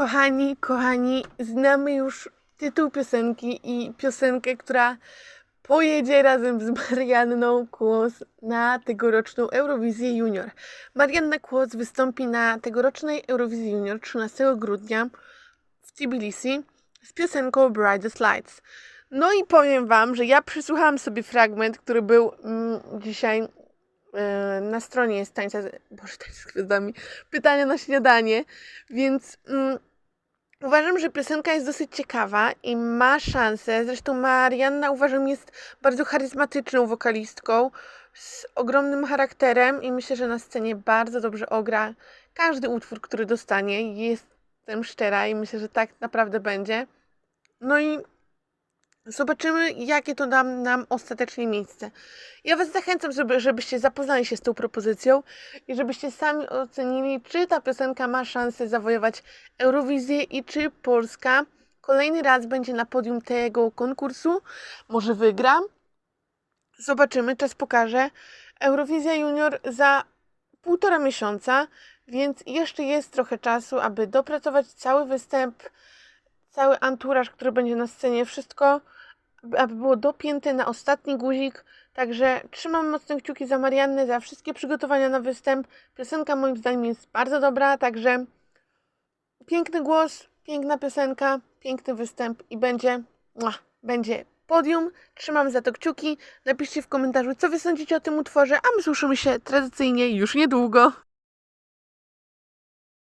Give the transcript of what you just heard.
Kochani, kochani, znamy już tytuł piosenki i piosenkę, która pojedzie razem z Marianną Kłos na tegoroczną Eurowizję Junior. Marianna Kłos wystąpi na tegorocznej Eurowizji Junior 13 grudnia w Tbilisi z piosenką Brightest Lights. No i powiem Wam, że ja przysłuchałam sobie fragment, który był mm, dzisiaj e, na stronie jest tańca, Boże, tańca z gwiazdami, pytania na śniadanie, więc mm, uważam, że piosenka jest dosyć ciekawa i ma szansę. Zresztą Marianna uważam jest bardzo charyzmatyczną wokalistką z ogromnym charakterem i myślę, że na scenie bardzo dobrze ogra każdy utwór, który dostanie. Jestem szczera i myślę, że tak naprawdę będzie. No i zobaczymy, jakie to da nam ostatecznie miejsce. Ja Was zachęcam, żeby, żebyście zapoznali się z tą propozycją i żebyście sami ocenili, czy ta piosenka ma szansę zawojować Eurowizję i czy Polska kolejny raz będzie na podium tego konkursu. Może wygra. Zobaczymy, czas pokaże. Eurowizja Junior za półtora miesiąca, więc jeszcze jest trochę czasu, aby dopracować cały występ, cały anturaż, który będzie na scenie, wszystko, aby było dopięte na ostatni guzik. Także trzymam mocno kciuki za Mariannę, za wszystkie przygotowania na występ. Piosenka moim zdaniem jest bardzo dobra, także piękny głos, piękna piosenka, piękny występ i będzie, mua, będzie podium. Trzymam za to kciuki. Napiszcie w komentarzu, co wy sądzicie o tym utworze, a my słyszymy się tradycyjnie już niedługo.